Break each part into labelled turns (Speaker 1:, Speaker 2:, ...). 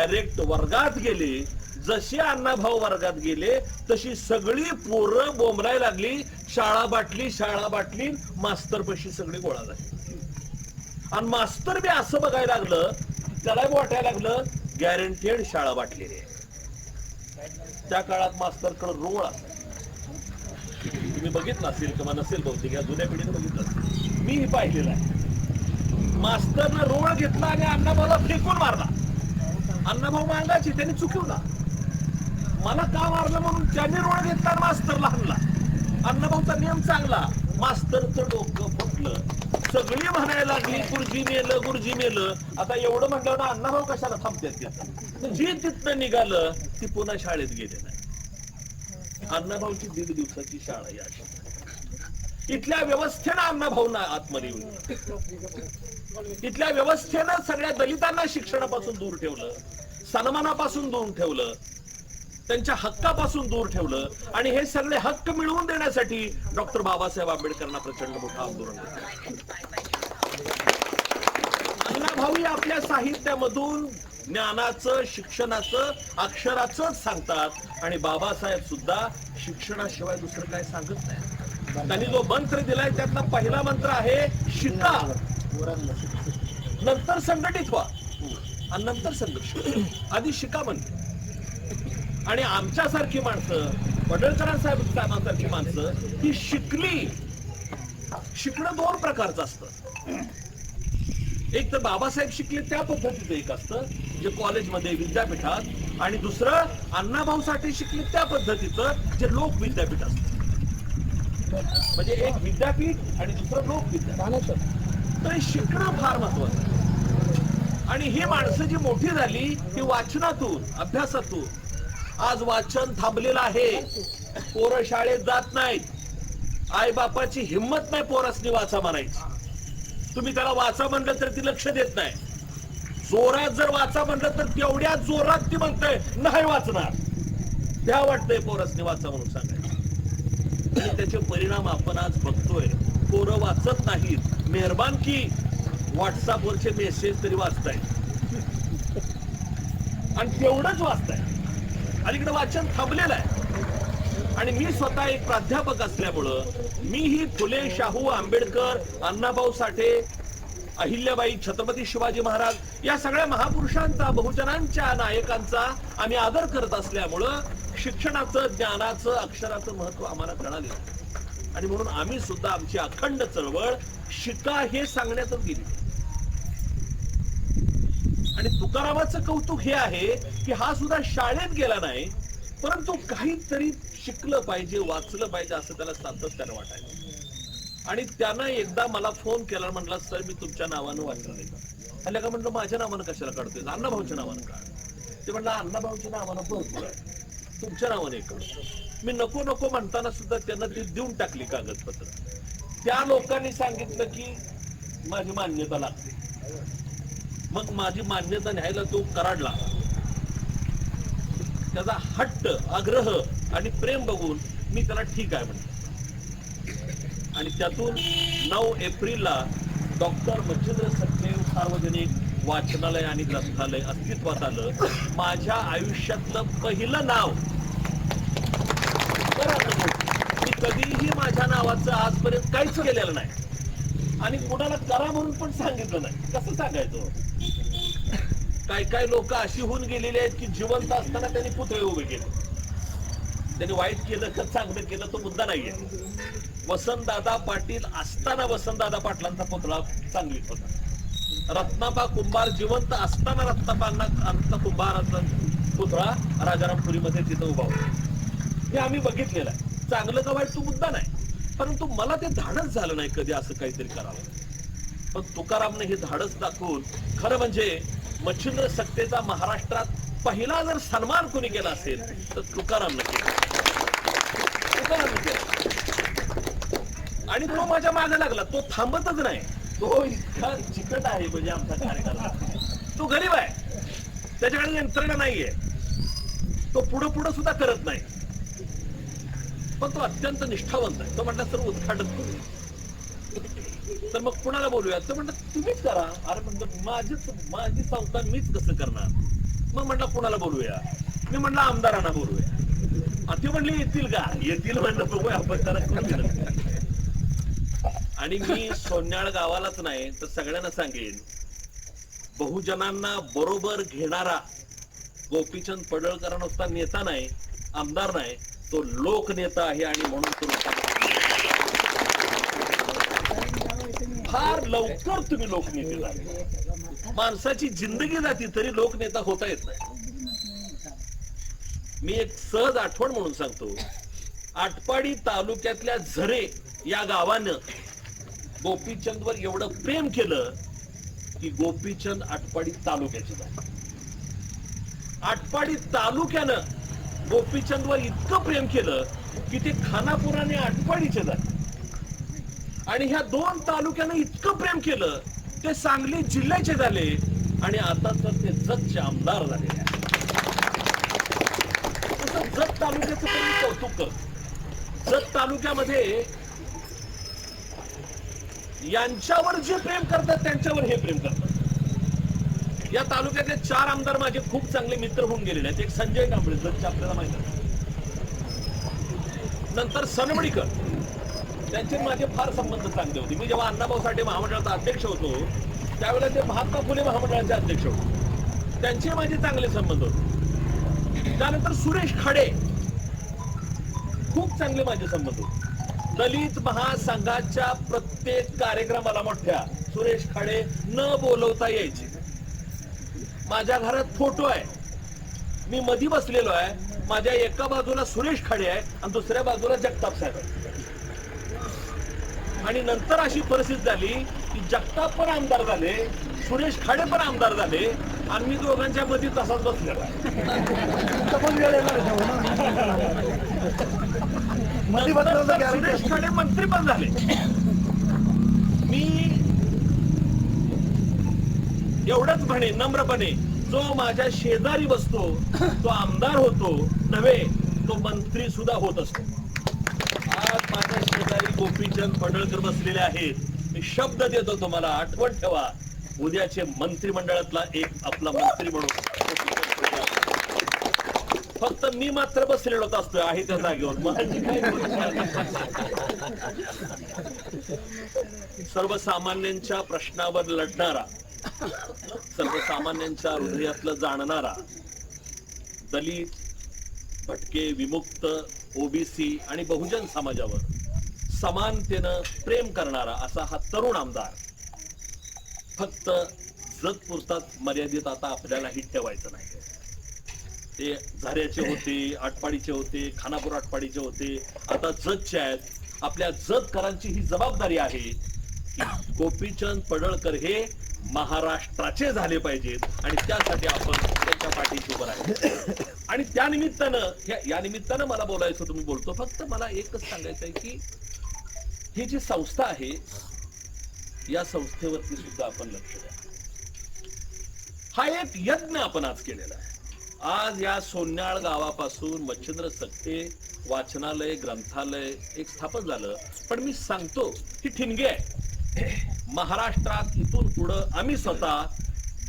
Speaker 1: Direct वर्गात गेले जसे अण्णाभाऊ वर्गात गेले तशी सगळी पोरं बोंबलाय लागली शाळा बाटली शाळा बाटली मास्तर पशी सगळी गोळा झाली. आणि मास्तर बी असं बघायला लागलं त्याला वाटायला लागलं गॅरंटेड शाळा बाटलेली आहे त्या काळात मास्तरकडे रोळ असायचा. तुम्ही बघितलं असेल किंवा नसेल बहुतेक या जुन्या पिढीने बघितलं असेल. मीही पाहिलेलं आहे. मास्तरनं रोळ घेतला आणि अण्णाभाऊला फेकून मारला. अण्णाभाऊ मागायची त्यांनी चुकवला. मला का मारलं म्हणून त्यांनी रोड घेतला मास्तर मास्तरला हाणला अण्णाभाऊचा नियम चांगला. मास्तरचं डोकं फुटलं. सगळी म्हणायला लागली गुरुजी मेलं गुरुजी मेलं. आता एवढं म्हटलं ना अण्णाभाऊ कशाला थांबतात तिथं जी तिथनं निघालं ती पुन्हा शाळेत गेले नाही. अण्णाभाऊची दीड दिवसाची शाळा या इथल्या व्यवस्थेनं अण्णाभाऊना आतमध्ये येऊन इथल्या व्यवस्थेनं सगळ्या दलितांना शिक्षणापासून दूर ठेवलं. सन्मानापासून दूर ठेवलं त्यांच्या हक्कापासून दूर ठेवलं आणि हे सगळे हक्क मिळवून देण्यासाठी डॉक्टर बाबासाहेब आंबेडकरांना प्रचंड मोठं आंदोलन भाऊ अण्णाभाऊ आपल्या साहित्यामधून ज्ञानाचं शिक्षणाचं अक्षराचं सांगतात आणि बाबासाहेब सुद्धा शिक्षणाशिवाय दुसरं काय सांगत नाही त्यांनी जो मंत्र दिलाय त्यातला पहिला मंत्र आहे शिका. नंतर संघटित व्हा. आणि नंतर संघर्ष. आधी शिका म्हणते आणि आमच्यासारखी माणसं वडळकरांसाहेब साहेबांसारखी माणसं ही शिकली. शिकणं दोन प्रकारचं असतं. एक तर बाबासाहेब शिकले त्या पद्धतीचं एक असतं जे कॉलेजमध्ये विद्यापीठात आणि दुसरं अण्णाभाऊसाठी शिकले त्या पद्धतीचं जे लोक विद्यापीठ असतं. म्हणजे एक विद्यापीठ आणि दुसरं लोक विद्यापीठ. तर शिकणं फार महत्वाचं आहे. आणि ही माणसं जी मोठी झाली ही वाचनातून अभ्यासातून. आज वाचन थांबलेलं आहे. पोरं शाळेत जात नाहीत. आई बापाची हिंमत नाही पोरासनी वाचा म्हणायची. तुम्ही त्याला वाचा म्हणलं तर ती लक्ष देत नाही. जोरात जर वाचा म्हणलं तर तेवढ्या जोरात ती म्हणतंय नाही वाचणार. त्या वाटतंय पोरासनी वाचा म्हणून सांगायचं त्याचे परिणाम आपण आज बघतोय. पोरं वाचत नाहीत. मेहरबान की व्हॉट्सअपवरचे मेसेज तरी वाचताय. आणि तेवढंच वाचताय. अलीकडे वाचन थांबलेलं आहे. आणि मी स्वतः एक प्राध्यापक असल्यामुळं मीही फुले शाहू आंबेडकर अण्णाभाऊ साठे अहिल्याबाई छत्रपती शिवाजी महाराज या सगळ्या महापुरुषांचा बहुजनांच्या नायकांचा आम्ही आदर करत असल्यामुळं शिक्षणाचं ज्ञानाचं अक्षराचं महत्त्व आम्हाला कळाले आणि म्हणून आम्ही सुद्धा आमची अखंड चळवळ शिका हे सांगण्यातच गेली. आणि तुकारामाचं कौतुक हे आहे की हा सुद्धा शाळेत गेला नाही परंतु काहीतरी शिकलं पाहिजे वाचलं पाहिजे असं त्याला सातत्यानं वाटायचं. आणि त्यानं एकदा मला फोन केला म्हटला सर मी तुमच्या नावानं वाचलं नाही. का का म्हटलं माझ्या नावानं कशाला काढतोय? अण्णाभाऊच्या नावानं काढ. ते म्हटलं अण्णाभाऊच्या नावानं भरपूर आहे. तुमच्या नावाने काढतो मी नको नको म्हणताना सुद्धा त्यांना ती देऊन टाकली कागदपत्र. त्या लोकांनी सांगितलं की माझी मान्यता लागते. मग माझी मान्यता न्यायला तो कराडला. त्याचा हट्ट आग्रह आणि प्रेम बघून मी त्याला ठीक आहे म्हणतो आणि त्यातून नऊ एप्रिलला डॉक्टर मच्छिंद्र सचदेव सार्वजनिक वाचनालय आणि ग्रंथालय अस्तित्वात आलं. माझ्या आयुष्यातलं पहिलं नाव. मी कधीही माझ्या नावाचं आजपर्यंत काहीच केलेलं नाही. आणि कुणाला करा म्हणून पण सांगितलं नाही. कसं सांगायचं? काय काय लोक अशी होऊन गेलेली आहेत की जिवंत असताना त्यांनी पुतळे उभे केले. त्यांनी वाईट केलं का चांगलं केलं तो मुद्दा नाहीये. वसंतदादा पाटील असताना वसंतदादा पाटलांचा पुतळा चांगली होता. रत्नाबा कुंभार जिवंत असताना रत्नाबांना रत्न कुंभाराचा पुतळा राजारामपुरीमध्ये तिथं उभा होता. हे आम्ही बघितलेलं आहे. चांगलं का वाईट तो मुद्दा नाही. परंतु मला ते धाडस झालं नाही कधी असं काहीतरी करावं. पण तुकारामने हे धाडस दाखवून खरं म्हणजे मच्छिंद्र सक्तेचा महाराष्ट्रात पहिला जर सन्मान कोणी केला असेल तर तुकारामने केला. तुकारामने केला. आणि तो माझ्या मागे लागला. तो थांबतच नाही. तो इतका चिकट आहे म्हणजे आमचा कार्यकर्ता. तो गरीब आहे. त्याच्याकडे यंत्रणा नाहीये. तो पुढं पुढं सुद्धा करत नाही. पण तो अत्यंत निष्ठावंत आहे. तो म्हणला सर उद्घाटन करू तर मग कुणाला बोलूया तर म्हणलं तुम्हीच करा. अरे म्हणलं माझीच माझी संस्था मीच कसं करणार? मग म्हटलं कुणाला बोलूया? मी म्हटलं आमदारांना बोलूया. अति म्हणली येतील का? येतील म्हणलं बघूया आपण त्याला आणि मी सोन्याळ गावालाच नाही तर सगळ्यांना सांगेन बहुजनांना बरोबर घेणारा गोपीचंद पडळकरांना नेता नाही आमदार नाही तो लोकनेता आहे आणि म्हणून तो फार लवकर तुम्ही लोकनेते झाले. माणसाची जिंदगी जाती तरी लोकनेता होता येत नाही. मी एक सहज आठवण म्हणून सांगतो. आटपाडी तालुक्यातल्या झरे या गावानं गोपीचंदवर एवढं प्रेम केलं की गोपीचंद आटपाडी तालुक्याचे झाले. आटपाडी तालुक्यानं गोपीचंदवर इतकं प्रेम केलं की ते खानापूर आणि आटपाडीचे झाले. आणि ह्या दोन तालुक्यानं इतकं प्रेम केलं ते सांगली जिल्ह्याचे झाले आणि आता तर ते जतचे आमदार झालेले आहेत. तसं जत तालुक्याचं कौतुक करतो जत तालुक्यामध्ये यांच्यावर जे प्रेम करतात त्यांच्यावर हे प्रेम करतात. या तालुक्यातले चार आमदार माझे खूप चांगले मित्र होऊन गेलेले आहेत. एक संजय कांबळे जतचे आपल्याला माहीत आहे. नंतर सनमडीकर. त्यांचे माझे फार संबंध चांगले होते. मी जेव्हा अण्णाभाऊ साठे महामंडळाचा अध्यक्ष होतो त्यावेळेला ते महात्मा फुले महामंडळाचे अध्यक्ष होते. त्यांचे माझे चांगले संबंध होते. त्यानंतर सुरेश खाडे. खूप चांगले माझे संबंध होते. दलित महासंघाच्या प्रत्येक कार्यक्रमाला मोठ्या सुरेश खाडे न बोलवता यायचे. माझ्या घरात फोटो आहे. मी मधी बसलेलो आहे. माझ्या एका बाजूला सुरेश खाडे आहे आणि दुसऱ्या बाजूला जगताप साहेब आहे आणि नंतर अशी परिस्थिती झाली की जगताप पण आमदार झाले सुरेश खाडे पण आमदार झाले आणि मी दोघांच्या मध्ये तसाच बसलेला आहे. सुरेश खाडे मंत्री पण झाले. मी एवढंच म्हणे नम्रपणे जो माझ्या शेजारी बसतो तो आमदार होतो नव्हे तो मंत्री सुद्धा होत असतो. आज माझ्या शेजारी गोपीचंद पडळकर बसलेले आहेत. मी शब्द देतो तुम्हाला आठवण ठेवा. उद्याचे मंत्रिमंडळातला एक आपला मंत्री म्हणून फक्त मी मात्र बसलेलोच असतोय आहे त्या जागेवर. सर्वसामान्यांच्या प्रश्नावर लढणारा सर्वसामान्यांच्या हृदयातलं जाणणारा दलित भटके विमुक्त ओबीसी आणि बहुजन समाजावर समानतेनं प्रेम करणारा असा हा तरुण आमदार. फक्त जत पुरताच मर्यादित आता आपल्यालाही ठेवायचं नाही. ते झऱ्याचे होते आटपाडीचे होते खानापूर आटपाडीचे होते. आता जतचे आहेत. आपल्या जतकरांची ही जबाबदारी आहे गोपीचंद पडळकर हे महाराष्ट्राचे झाले पाहिजेत आणि त्यासाठी आपण त्यांच्या पाठीशी उभं राहायचं. आणि त्या निमित्तानं या- या निमित्तानं मला बोलायचं तुम्ही बोलतो. फक्त मला एकच सांगायचं आहे की ही जी संस्था आहे या संस्थेवरती सुद्धा आपण लक्ष द्या. हा एक यज्ञ आपण आज केलेला आहे. आज या सोन्याळ गावापासून मच्छिंद्र सत्ते वाचनालय ग्रंथालय एक स्थापन झालं. पण मी सांगतो ही ठिणगी आहे महाराष्ट्रात इथून पुढं आम्ही स्वतः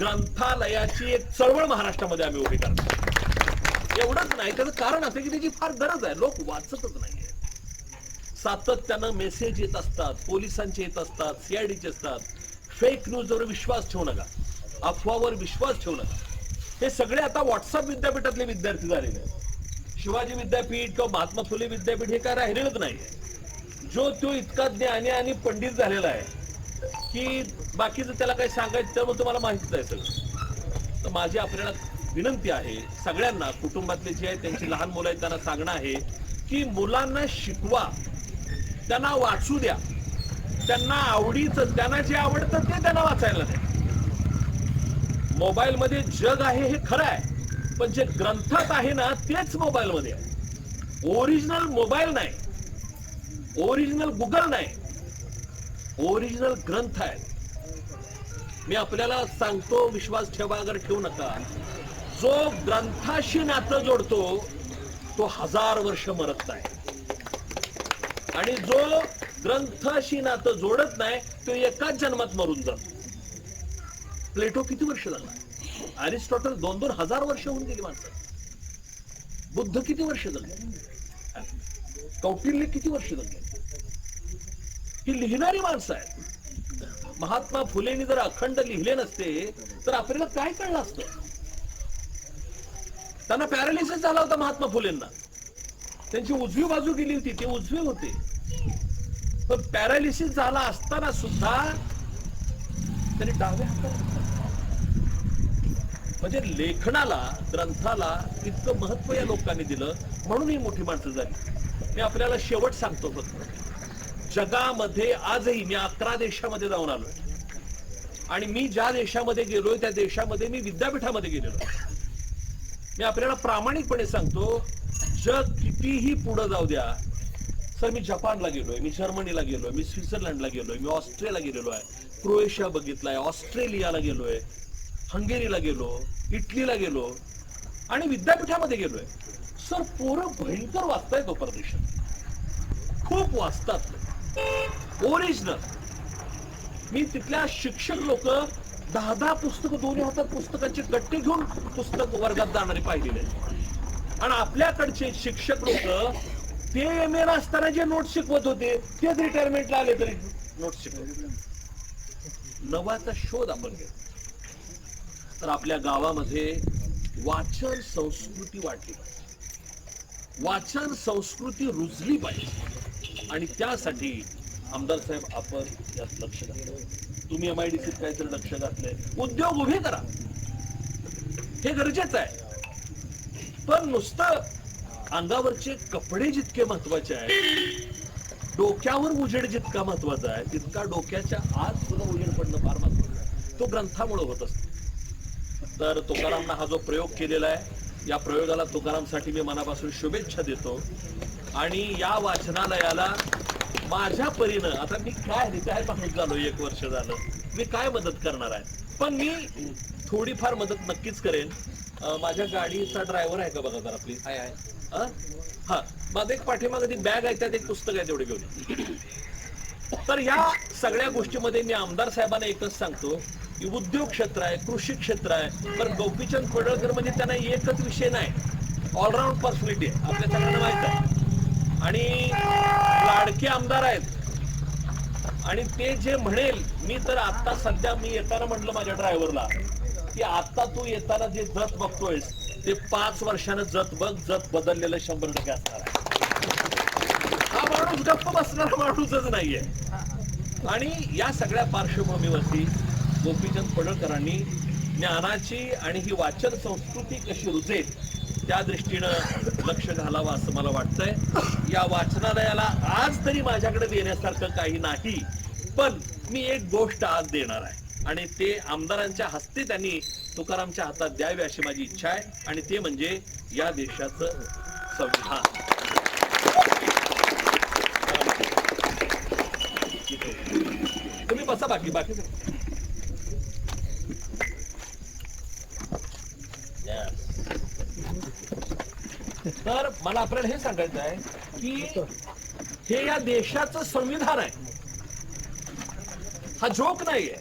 Speaker 1: ग्रंथालयाची एक चळवळ महाराष्ट्रामध्ये आम्ही उभी करतो एवढंच नाही त्याचं कारण असं की त्याची फार गरज आहे. लोक वाचतच नाहीये सातत्यानं मेसेज येत असतात पोलिसांचे येत असतात सीआयडीचे असतात. फेक न्यूजवर विश्वास ठेवू नका. अफवावर विश्वास ठेवू नका. हे सगळे आता व्हॉट्सअप विद्यापीठातले विद्यार्थी झालेले आहेत. शिवाजी विद्यापीठ किंवा महात्मा फुले विद्यापीठ हे काय राहिलेलंच नाही जो तो इतका ज्ञानी आणि पंडित झालेला आहे की बाकीचं त्याला काही सांगायचं मग तुम्हाला माहितीच आहे सगळं. तर माझी आपल्याला विनंती आहे सगळ्यांना कुटुंबातले जे आहेत त्यांची लहान मुलं आहेत त्यांना सांगणं आहे की मुलांना शिकवा. त्यांना वाचू द्या. त्यांना आवडीचं त्यांना जे आवडतं ते त्यांना वाचायला द्या. मोबाईलमध्ये जग आहे हे खरं आहे पण जे ग्रंथात आहे ना तेच मोबाईल मध्ये आहे. ओरिजिनल मोबाईल नाही. ओरिजिनल गुगल नाही. ओरिजिनल ग्रंथ आहे. मी आपल्याला सांगतो विश्वास ठेवा अगर ठेवू नका. जो ग्रंथाशी नातं जोडतो तो हजार वर्ष मरत नाही. आणि जो ग्रंथाशी नातं जोडत नाही तो एकाच जन्मात मरून जातो. प्लेटो किती वर्ष झाला अरिस्टॉटल दोन दोन हजार वर्ष होऊन गेली माणसं. बुद्ध किती वर्ष झाले कौटिल्य किती वर्ष झाले ही लिहिणारी माणसं आहेत. महात्मा फुलेंनी जर अखंड लिहिले नसते तर आपल्याला काय कळलं असतं? त्यांना पॅरालिसिस झाला होता महात्मा फुलेंना. त्यांची उजवी बाजू गेली होती ते उजवे होते. पण पॅरालिसिस झाला असताना सुद्धा त्यांनी डाव्या म्हणजे लेखनाला ग्रंथाला इतकं महत्त्व या लोकांनी दिलं म्हणून ही मोठी माणसं झाली. मी आपल्याला शेवट सांगतो फक्त जगामध्ये आजही मी अकरा देशामध्ये जाऊन आलोय. आणि मी ज्या देशामध्ये गेलोय त्या देशामध्ये मी विद्यापीठामध्ये गेलेलो मी आपल्याला प्रामाणिकपणे सांगतो जग कितीही पुढे जाऊ द्या सर मी जपानला गेलोय मी जर्मनीला गेलोय मी स्वित्झर्लंडला गेलोय मी ऑस्ट्रियाला गेलेलो आहे क्रोएशिया बघितलाय ऑस्ट्रेलियाला गेलोय हंगेरीला गेलो इटलीला गेलो आणि विद्यापीठामध्ये गेलोय. सर पोरं भयंकर वाचतायत तो परदेशात. खूप वाचतात ओरिजिनल मी तिथल्या शिक्षक लोक दहा दहा पुस्तकं दोन्ही हातात पुस्तकांचे गट्टे घेऊन पुस्तक वर्गात जाणारे पाहिलेले. आणि आपल्याकडचे शिक्षक लोक ते एम ए असताना जे नोट शिकवत होते तेच रिटायरमेंटला आले तरी नोट शिकवत नवाचा शोध आपण घेतो तर आपल्या गावामध्ये वाचन संस्कृती वाढली पाहिजे. वाचन संस्कृती रुजली पाहिजे. आणि त्यासाठी आमदार साहेब आपण यात लक्ष घातलं तुम्ही एम आय डी सीत काहीतरी लक्ष घातलंय. उद्योग उभे करा. हे गरजेचं आहे. पण नुसतं अंगावरचे कपडे जितके महत्त्वाचे आहेत डोक्यावर उजेड जितका महत्त्वाचा आहे तितका डोक्याच्या आत सुद्धा उजेड पडणं फार महत्वाचं आहे. तो ग्रंथामुळे होत असतो. तर तुकारामनं हा जो प्रयोग केलेला आहे या प्रयोगाला तुकारामसाठी मी मनापासून शुभेच्छा देतो. आणि या वाचनालयाला माझ्या परीनं आता मी काय रिटायर माणूस झालो एक वर्ष झालं? मी काय मदत करणार आहे? पण मी थोडीफार मदत नक्कीच करेन. माझ्या गाडीचा ड्रायव्हर आहे का बघा जरा प्लीज
Speaker 2: आहे आहे?
Speaker 1: हा माझं एक पाठीमागे ती बॅग आहे त्यात एक पुस्तक आहे तेवढे घेऊन. तर या सगळ्या गोष्टीमध्ये मी आमदार साहेबांना एकच सांगतो की उद्योग क्षेत्र आहे कृषी क्षेत्र आहे पण गोपीचंद पडळकर म्हणजे त्यांना एकच विषय नाही. ऑलराऊंड पर्सनॅलिटी आहे. आपल्या सगळ्यांना माहीत आहे. आणि लाडके आमदार आहेत. आणि ते जे म्हणेल मी तर आता सध्या मी येताना म्हटलं माझ्या ड्रायव्हरला की आता तू येताना जे जत बघतोयस ते पाच वर्षानं जत बघ जत बदललेलं शंभर टक्के असणार आहे. हा माणूस गप्प बसणारा माणूसच नाहीये. आणि या सगळ्या पार्श्वभूमीवरती गोपीचंद पडळकरांनी ज्ञानाची आणि ही वाचन संस्कृती कशी रुजेल त्या दृष्टीनं लक्ष घालावं असं मला वाटतंय. या वाचनालयाला आज तरी माझ्याकडे देण्यासारखं काही नाही पण मी एक गोष्ट आज देणार आहे. आणि ते आमदारांच्या हस्ते त्यांनी तुकारामच्या हातात द्यावे अशी माझी इच्छा आहे. आणि ते म्हणजे या देशाचं संविधान. तुम्ही बसा बाकी बाकी तर मला आपल्याला हे सांगायचं आहे की हे या देशाचं संविधान आहे. हा जोक नाहीये.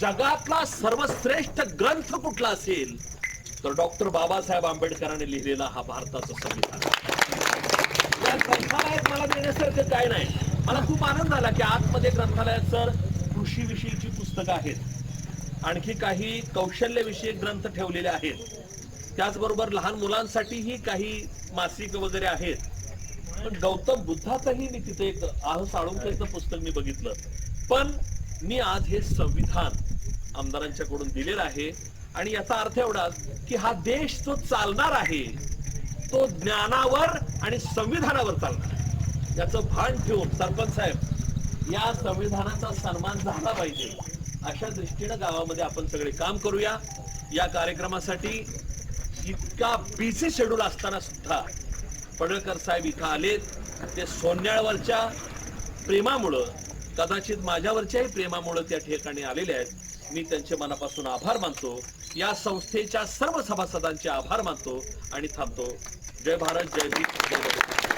Speaker 1: जगातला सर्वश्रेष्ठ ग्रंथ कुठला असेल तर डॉक्टर बाबासाहेब आंबेडकरांनी लिहिलेला हा भारताचं संविधान या ग्रंथालयात मला देण्यासारखं काय नाही. मला खूप आनंद झाला की आतमध्ये ग्रंथालयात सर कृषीविषयीची पुस्तकं आहेत. आणखी काही कौशल्यविषयक ग्रंथ ठेवलेले आहेत. त्याचबरोबर लहान मुलांसाठीही काही मासिक वगैरे आहेत. पण गौतम बुद्धाचंही मी तिथे एक आह साळुंकरचं पुस्तक मी बघितलं. पण मी आज हे संविधान आमदारांच्याकडून दिलेलं आहे. आणि याचा अर्थ एवढाच की हा देश जो चालणार आहे तो ज्ञानावर आणि संविधानावर चालणार आहे. याचं भान ठेवून सरपंच साहेब या संविधानाचा सन्मान झाला पाहिजे. अशा दृष्टीनं गावामध्ये आपण सगळे काम करूया. या कार्यक्रमासाठी इतका बिझी शेड्यूल असताना सुद्धा पडळकर साहेब इथं आलेत. ते सोन्याळवरच्या प्रेमामुळं कदाचित माझ्यावरच्याही प्रेमामुळं त्या ठिकाणी आलेले आहेत. मी त्यांचे मनापासून आभार मानतो. या संस्थेच्या सर्व सभासदांचे आभार मानतो आणि थांबतो. जय भारत जय भीम. जय भारत.